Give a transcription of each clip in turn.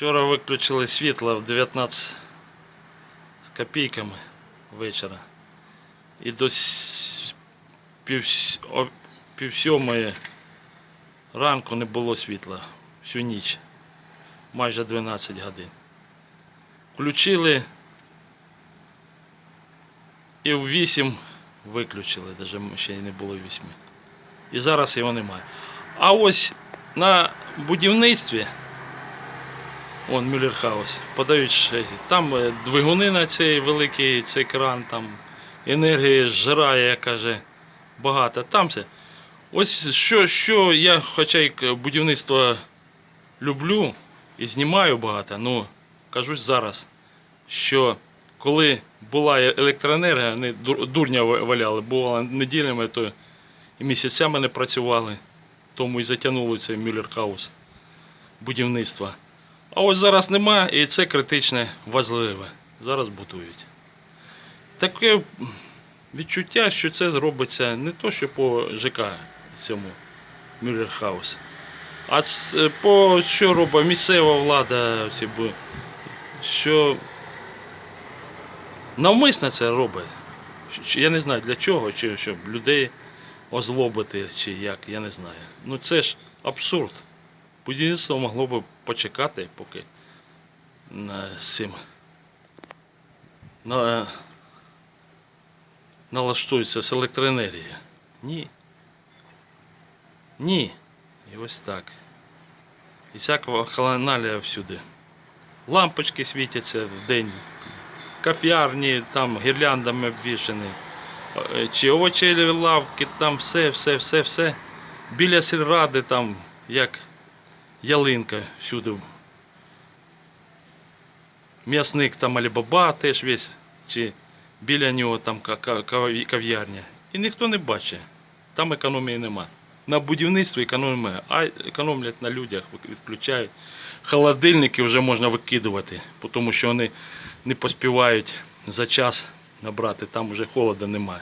Вчора виключили світло в 19 з копійками вечора. І до пів, пів ранку не було світла всю ніч. Майже 12 годин. Включили і в 8 виключили, навіть ще не було 8. І зараз його немає. А ось на будівництві Вон Мюллерхаус. Подають ще. Там е, двигуни на цей великий цей кран, там енергії зжирає, як каже, багато. Там все. Ось що, що я, хоча й будівництво люблю і знімаю багато, ну кажу зараз, що коли була е- електроенергія, вони дурня валяли, бувало неділями, то і місяцями не працювали, тому і затягнули цей Мюллерхаус будівництва. А ось зараз нема, і це критичне важливе. Зараз будують. Таке відчуття, що це зробиться не то, що по ЖК цьому Мюллерхаус, а по що робить місцева влада, що навмисно це робить. Я не знаю для чого, чи щоб людей озлобити, чи як, я не знаю. Ну це ж абсурд. Будівництво могло б почекати, поки з цим на, налаштується з електроенергія. Ні. Ні. І ось так. І всяка халаналія всюди. Лампочки світяться в день, каф'ярні там гірляндами обвішані, Е, чи овочеві лавки, там все, все, все, все. Біля сільради там як ялинка всюди. М'ясник там Алібаба теж весь, чи біля нього там ка- ка- кав- кав'ярня. І ніхто не бачить. Там економії нема. На будівництві економія, а економлять на людях, відключають. Холодильники вже можна викидувати, тому що вони не поспівають за час набрати, там вже холоду немає.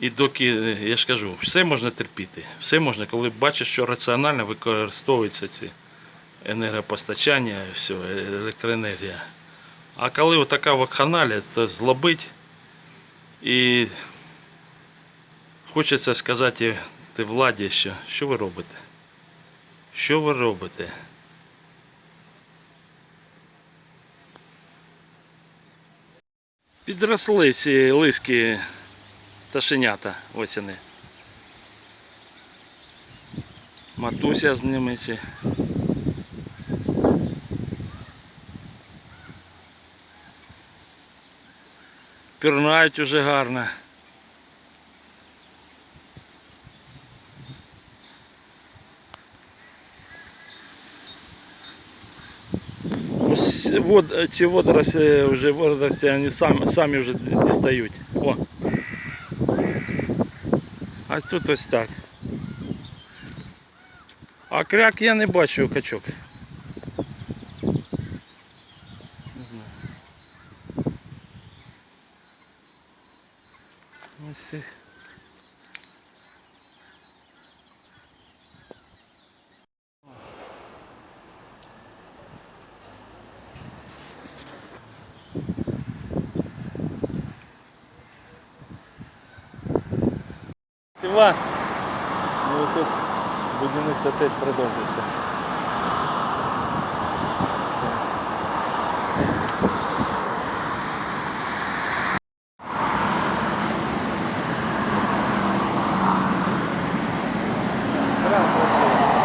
І доки, е, я ж кажу, все можна терпіти. Все можна, коли бачиш, що раціонально використовується ці енергопостачання, все, електроенергія. А коли така вакханалія, то злобить. І хочеться сказати ти владі, що, що ви робите? Що ви робите? Підросли ці лиски пташенята, ось вони. Матуся з ними ці. Пірнають уже гарно. Ось Вот, ці водоросли, вже водоросли, вони самі, самі вже дістають. О. А тут ось так. А кряк я не бачу качок. Не знаю. Ось їх. Сіва. Ну тут будівництво теж продовжується. Все. Прям красиво.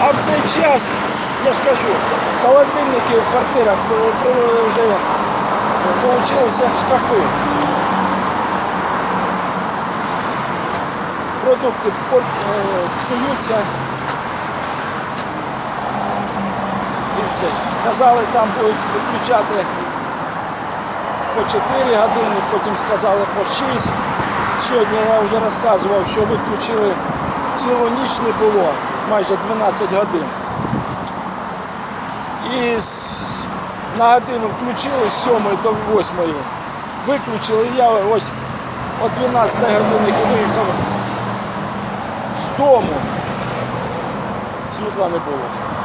А в цей час, я ж кажу, холодильники в квартирах вже получилися шкафи. Продукти е, псуються. І все. Казали, там будуть виключати по 4 години, потім сказали по 6. Сьогодні я вже розказував, що виключили цілу ніч не було, майже 12 годин. І на годину включили з 7 до 8. Виключили я ось о 12 годині виїхав з дому. Світла не було.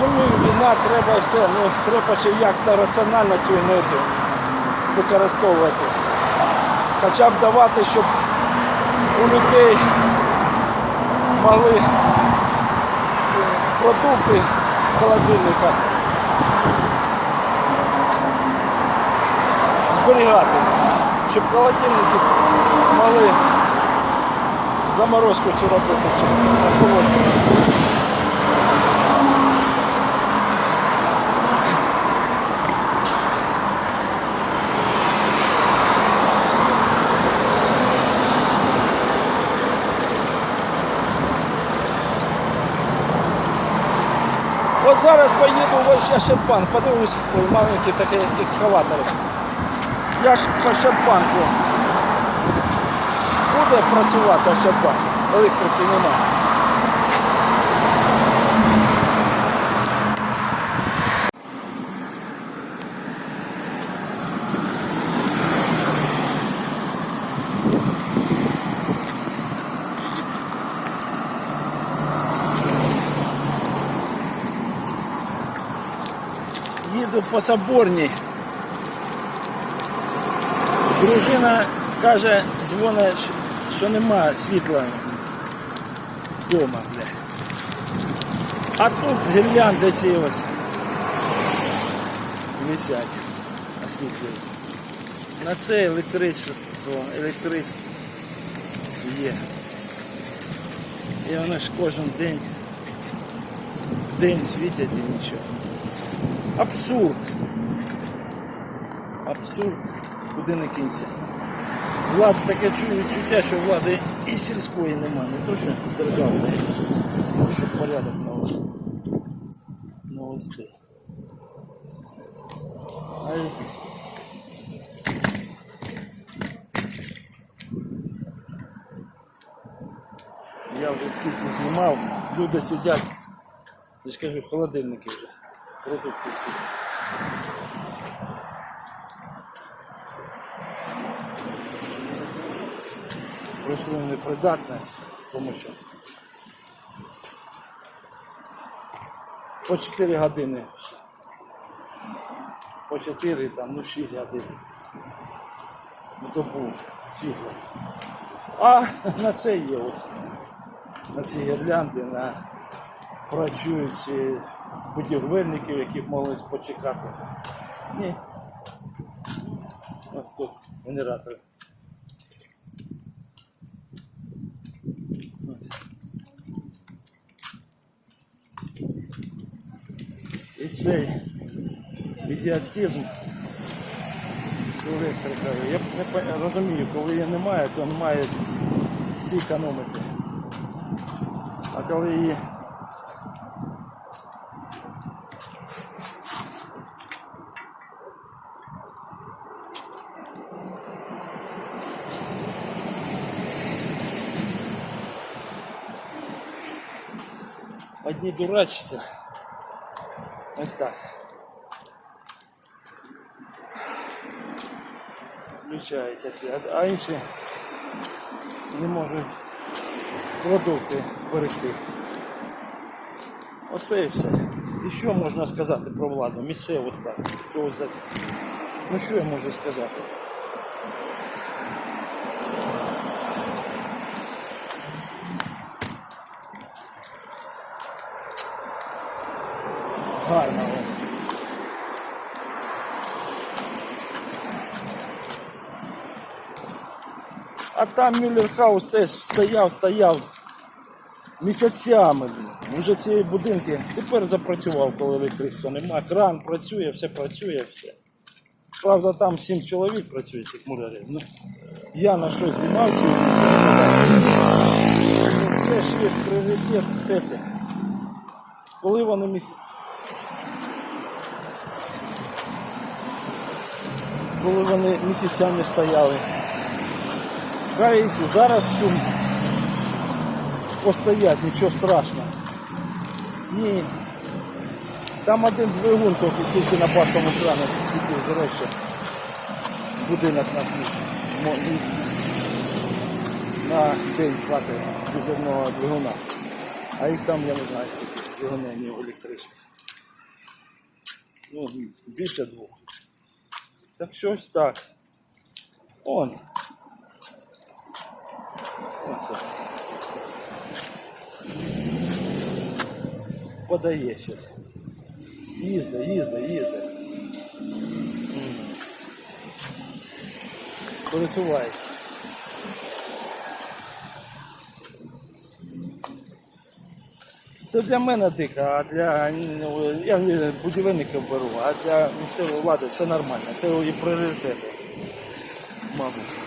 Розумію, війна треба все, ну треба ще як-то раціонально цю енергію використовувати. Хоча б давати, щоб у людей могли е, продукти в холодильниках зберігати, щоб холодильники могли заморозку цю робити, охолодження. Зараз поїду в Щербан, подивлюсь, ой, маленький такий екскаватор. Як по Щербанку буде працювати Щербан? Електрики немає. Їду по Соборній. Дружина каже, дзвонить, що немає світла вдома. А тут гірлянди ці ось висять освітлюють. На це електричество, електричество є. І вони ж кожен день, день світять і нічого. Абсурд. Абсурд. Куди не кінця. Влад таке чує відчуття, що влади і сільської немає, не то що державної, щоб порядок навести. навести. А Я вже скільки знімав, люди сидять, я ж кажу, холодильники вже. Продукти всі. Пройшли непридатність, тому що по 4 години. По 4, там, ну 6 годин. Ну добу світло. А на це є ось. На ці гірлянди, на працюючі будівельників, які б могли почекати. Ні. Ось тут генератори. Ось. І цей ідіотизм з електрикою. Я не розумію, коли її немає, то немає всі економити. А коли її одні дурачаться. Ось так. Включаються а- інші не можуть продукти зберегти. Оце і все. І що можна сказати про владу? Місцеву так. Що от за... Ну що я можу сказати? Гарно. А там Мюллерхаус теж стояв, стояв місяцями. Уже ці будинки тепер запрацював, коли електричества немає. Кран працює, все працює, все. Правда, там сім чоловік працює, цих мулярів. Ну, я на що знімав ці Ну, Це ж є пріоритет. Коли вони місяць? Коли вони місяцями стояли. Хай зараз шум постоять, нічого страшного. Ні. Там один двигун тільки, на баштовому крані стільки зрече. Будинок наш місць. На день хватить дизельного двигуна. А їх там я не знаю скільки двигунів електричних. Ну, більше двох. Так щось так. Он. Оце. Подає щось. Їзде, їзде, їзде. М. Це для мене дико, а для ну, я будівельників беру, а для місцевої влади все нормально, це і пріоритети, мабуть.